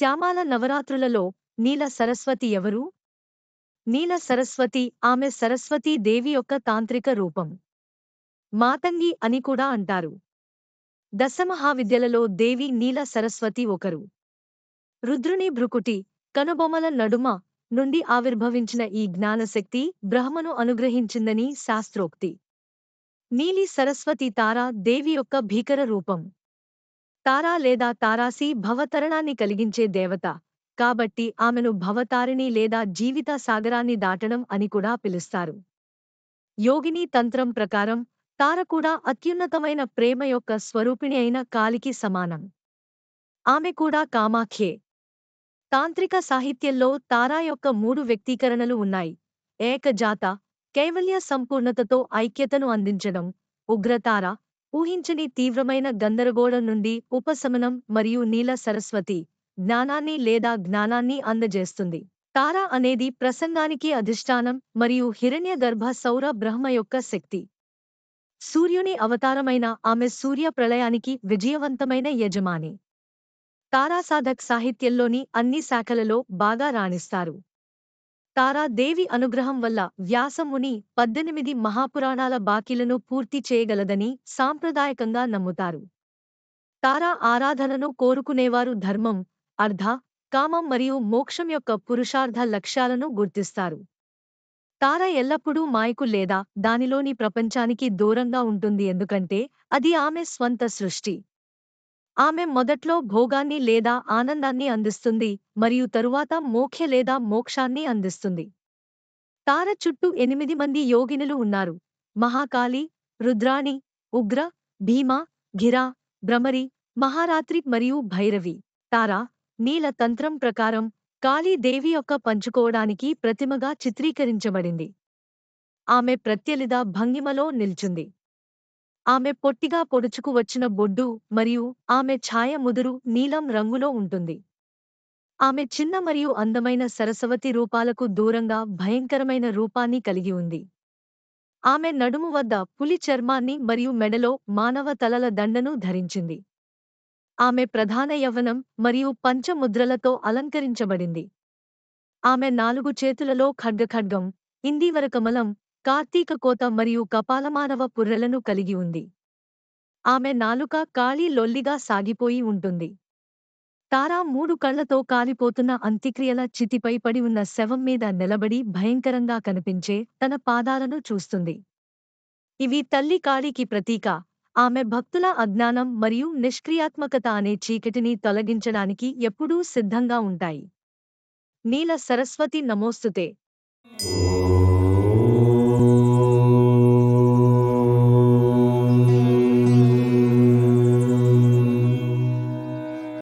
శ్యామాల నవరాత్రులలో నీల సరస్వతి ఎవరు? నీల సరస్వతి ఆమె సరస్వతీ దేవి యొక్క తాంత్రిక రూపం. మాతంగి అని కూడా అంటారు. దశమహావిద్యలలో దేవి నీల సరస్వతి ఒకరు. రుద్రుని భృకుటి కనుబొమల నడుమ నుండి ఆవిర్భవించిన ఈ జ్ఞానశక్తి బ్రహ్మను అనుగ్రహించిందని శాస్త్రోక్తి. నీలి సరస్వతి తారా దేవి యొక్క భీకర రూపం. తారా లేదా తారాసి భవతరణాన్ని కలిగించే దేవత. కాబట్టి ఆమెను భవతారిణి లేదా జీవిత సాగరాన్ని దాటడం అని కూడా పిలుస్తారు. యోగిని తంత్రం ప్రకారం తార కూడా అత్యున్నతమైన ప్రేమ యొక్క స్వరూపిణి అయిన కాలికి సమానం. ఆమె కూడా కామాఖ్యే. తాంత్రిక సాహిత్యంలో తారా యొక్క మూడు వ్యక్తీకరణలు ఉన్నాయి. ఏకజాత కైవల్య సంపూర్ణతతో ఐక్యతను అందించడం ఉగ్రతార ఊహించని తీవ్రమైన గందరగోళం నుండి ఉపశమనం మరియు నీల సరస్వతి జ్ఞానాన్ని లేదా జ్ఞానాన్ని అందజేస్తుంది. తార అనేది ప్రసంగానికి అధిష్టానం మరియు హిరణ్యగర్భ సౌర బ్రహ్మ యొక్క శక్తి. సూర్యుని అవతారమైన ఆమె సూర్య ప్రళయానికి విజయవంతమైన యజమాని. తారాసాధక్ సాహిత్యంలోని అన్ని శాఖలలో బాగా రాణిస్తారు. తారాదేవి అనుగ్రహం వల్ల వ్యాసముని పద్దెనిమిది మహాపురాణాల బాకీలను పూర్తి చేయగలదని సాంప్రదాయకంగా నమ్ముతారు. తారా ఆరాధనను కోరుకునేవారు ధర్మం అర్ధ కామం మరియు మోక్షం యొక్క పురుషార్థ లక్ష్యాలను గుర్తిస్తారు. తార ఎల్లప్పుడూ మాయకు లేదా దానిలోని ప్రపంచానికి దూరంగా ఉంటుంది ఎందుకంటే అది ఆమె స్వంత సృష్టి. ఆమె మొదట్లో భోగాన్ని లేదా ఆనందాన్ని అందిస్తుంది మరియు తరువాత మోక్ష లేదా మోక్షాన్ని అందిస్తుంది. తార చుట్టూ ఎనిమిది మంది యోగినులు ఉన్నారు. మహాకాళి రుద్రాణి ఉగ్ర భీమ ఘిరా భ్రమరి మహారాత్రి మరియు భైరవి. తారా నీల తంత్రం ప్రకారం కాళీదేవి యొక్క పంచుకోవడానికి ప్రతిమగా చిత్రీకరించబడింది. ఆమె ప్రత్యలిద భంగిమలో నిల్చుంది. ఆమె పొట్టిగా పొడుచుకు వచ్చిన బొడ్డు మరియు ఆమె ఛాయ ముదురు నీలం రంగులో ఉంటుంది. ఆమె చిన్న మరియు అందమైన సరస్వతి రూపాలకు దూరంగా భయంకరమైన రూపాన్ని కలిగి ఉంది. ఆమె నడుము వద్ద పులి చర్మాన్ని మరియు మెడలో మానవ తలల దండను ధరించింది. ఆమె ప్రధాన యవ్వనం మరియు పంచముద్రలతో అలంకరించబడింది. ఆమె నాలుగు చేతులలో ఖడ్గఖడ్గం ఇందీవరకమలం కార్తీక కోత మరియు కపాలమానవ పుర్రెలను కలిగి ఉంది. ఆమె నాలుక కాళీ లొల్లిగా సాగిపోయి ఉంటుంది. తారా మూడు కళ్ళతో కాలిపోతున్న అంత్యక్రియల చితిపై పడి ఉన్న శవం మీద నిలబడి భయంకరంగా కనిపించే తన పాదాలను చూస్తుంది. ఇవి తల్లి కాళీకి ప్రతీక. ఆమె భక్తుల అజ్ఞానం మరియు నిష్క్రియాత్మకత అనే చీకటిని తొలగించడానికి ఎప్పుడూ సిద్ధంగా ఉంటాయి. నీల సరస్వతి నమోస్తుతే